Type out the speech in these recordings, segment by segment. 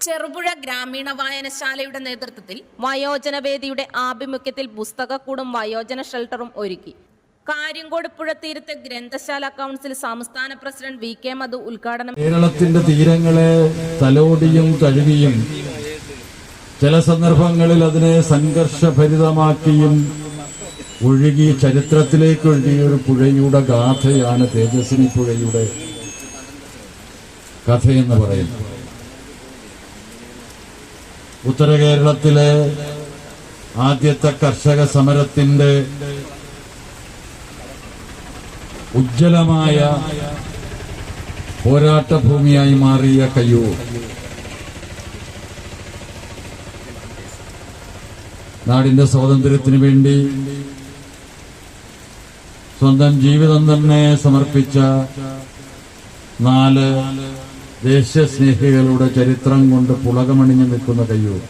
ചെറുപുഴ ഗ്രാമീണ വായനശാലയുടെ നേതൃത്വത്തിൽ വയോജനവേദിയുടെ ആഭിമുഖ്യത്തിൽ പുസ്തകക്കൂടും വയോജന ഷെൽട്ടറും ഒരുക്കി. കാര്യങ്കോട് പുഴ തീരത്തെ ഗ്രന്ഥശാല കൗൺസിൽ സംസ്ഥാന പ്രസിഡന്റ് വി കെ മധു ഉദ്ഘാടനം കേരളത്തിന്റെ തീരങ്ങളെ തലോടിയും തഴുകിയും ചില സന്ദർഭങ്ങളിൽ അതിനെ സംഘർഷഭരിതമാക്കിയും ഒഴുകി ചരിത്രത്തിലേക്ക് ഒഴുകിയ ഒരു പുഴയുടെ ഗാഥയാണ് തേജസ്വിനി പുഴയുടെ കഥയെന്ന് പറയുന്നത്. ഉത്തര കേരളത്തിലെ ആദ്യത്തെ കർഷക സമരത്തിന്റെ ഉജ്ജ്വലമായ പോരാട്ട ഭൂമിയായി മാറിയ കയ്യൂർ. നാടിന്റെ സ്വാതന്ത്ര്യത്തിനു വേണ്ടി സ്വന്തം ജീവിതം തന്നെ സമർപ്പിച്ച നാല് ദേശസ്നേഹികളുടെ ചരിത്രം കൊണ്ട് പുളകമണിഞ്ഞു നിൽക്കുന്ന കയ്യൂർ.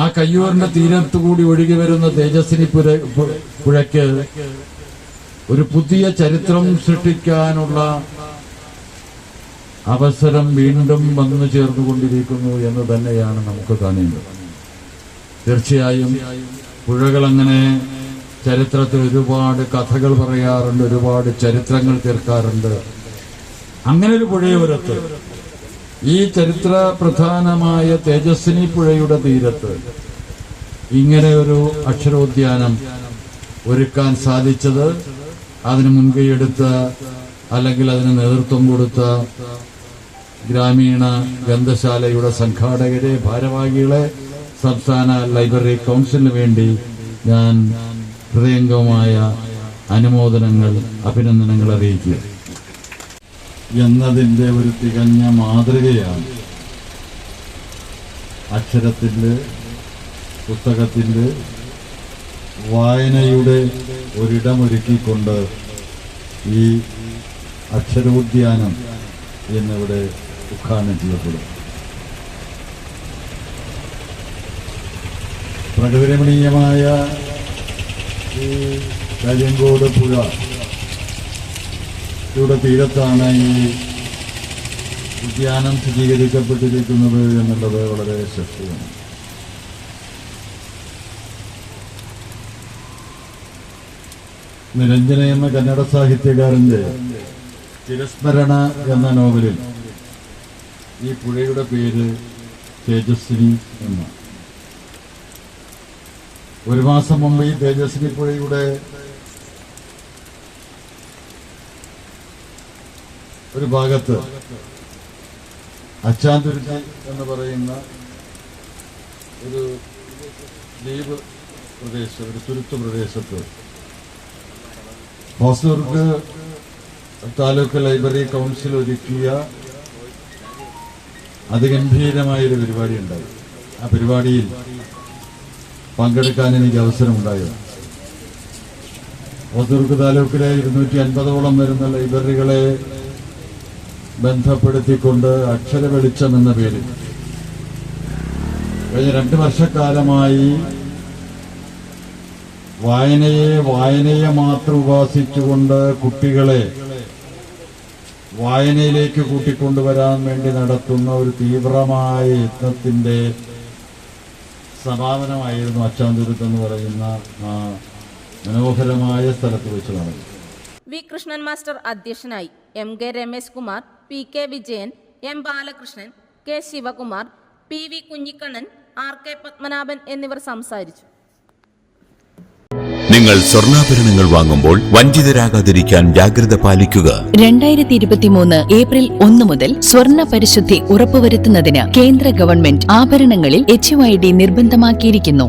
ആ കയ്യൂറിന്റെ തീരത്തുകൂടി ഒഴുകി വരുന്ന തേജസ്വിനി പുഴയ്ക്ക് ഒരു പുതിയ ചരിത്രം സൃഷ്ടിക്കാനുള്ള അവസരം വീണ്ടും വന്നു ചേർന്നുകൊണ്ടിരിക്കുന്നു എന്ന് തന്നെയാണ് നമുക്ക് കാണേണ്ടത്. തീർച്ചയായും പുഴകൾ അങ്ങനെ ചരിത്രത്തിൽ ഒരുപാട് കഥകൾ പറയാറുണ്ട് ഒരുപാട് ചരിത്രങ്ങൾ തീർക്കാറുണ്ട്. അങ്ങനെ ഒരു പുഴയോരത്ത് ഈ ചരിത്ര പ്രധാനമായ തേജസ്വിനി പുഴയുടെ തീരത്ത് ഇങ്ങനെ ഒരു അക്ഷരോദ്യാനം ഒരുക്കാൻ സാധിച്ചത് അതിന് മുൻകൈയെടുത്ത അല്ലെങ്കിൽ അതിന് നേതൃത്വം കൊടുത്ത ഗ്രാമീണ ഗ്രന്ഥശാലയുടെ സംഘാടകരെ ഭാരവാഹികളെ സംസ്ഥാന ലൈബ്രറി കൗൺസിലിന് വേണ്ടി ഞാൻ ഹൃദയംഗമായ അനുമോദനങ്ങൾ അഭിനന്ദനങ്ങൾ അറിയിക്കുക എന്നതിന്റെ ഒരു തികഞ്ഞ മാതൃകയാണ്. അക്ഷരത്തിന്റെ പുസ്തകത്തിന്റെ വായനയുടെ ഒരിടമൊരുക്കിക്കൊണ്ട് ഈ അക്ഷരോദ്യാനം എന്നിവിടെ ഉദ്ഘാടനം ചെയ്യപ്പെടും. പ്രകൃതിരമണീയമായ ഈ കരിങ്കോട് പുഴ ഇവിടെ തീരത്താണ് ഈ ഉദ്യാനം സ്ഥിരീകരിക്കപ്പെട്ടിരിക്കുന്നത് എന്നുള്ളത് വളരെ ശക്തിയാണ് നിരഞ്ജന എന്ന കന്നഡ സാഹിത്യകാരന്റെ തിരസ്മരണ എന്ന നോവലിൽ ഈ പുഴയുടെ പേര് തേജസ്വിനി എന്നാണ്. ഒരു മാസം മുമ്പ് ഈ തേജസ്വിനി പുഴയുടെ ഒരു ഭാഗത്ത് അച്ചാന്തുരുത്തി എന്ന് പറയുന്ന ഒരു ദ്വീപ് പ്രദേശം ഒരു തുരുത്ത് പ്രദേശത്ത്. ഹോസൂർക്ക് താലൂക്ക് ലൈബ്രറി കൗൺസിൽ ഒരുക്കിയ അതിഗംഭീരമായൊരു പരിപാടി ഉണ്ടായി. ആ പരിപാടിയിൽ പങ്കെടുക്കാൻ എനിക്ക് അവസരമുണ്ടായത് ഹോസൂർക്ക് താലൂക്കിലെ ഇരുന്നൂറ്റി അൻപതോളം വരുന്ന ലൈബ്രറികളെ ബന്ധപ്പെടുത്തിക്കൊണ്ട് അക്ഷര വെളിച്ചം എന്ന പേരിൽ. കഴിഞ്ഞ രണ്ട് വർഷക്കാലമായി വായനയെ വായനയെ മാത്രം ഉപാസിച്ചുകൊണ്ട് കുട്ടികളെ വായനയിലേക്ക് കൂട്ടിക്കൊണ്ടുവരാൻ വേണ്ടി നടത്തുന്ന ഒരു തീവ്രമായ യത്നത്തിന്റെ സമാപനമായിരുന്നു അച്ചാന്തുരുത്ത് എന്ന് പറയുന്ന മനോഹരമായ സ്ഥലത്ത് വെച്ച് നടന്നത്. വി കൃഷ്ണൻ മാസ്റ്റർ അധ്യക്ഷനായി. M K Ramesh Kumar P K Vijayan M Balakrishnan K Shivakumar P V Kunhikannan R K Padmanabhan എന്നിവർ സംസാരിച്ചു. നിങ്ങൾ സ്വർണാഭരണങ്ങൾ വാങ്ങുമ്പോൾ വഞ്ചിതരാകാതിരിക്കാൻ ജാഗ്രത പാലിക്കുക. രണ്ടായിരത്തി ഇരുപത്തിമൂന്ന് ഏപ്രിൽ ഒന്ന് മുതൽ സ്വർണ പരിശുദ്ധി ഉറപ്പുവരുത്തുന്നതിന് കേന്ദ്ര ഗവൺമെന്റ് ആഭരണങ്ങളിൽ എച്ച് നിർബന്ധമാക്കിയിരിക്കുന്നു.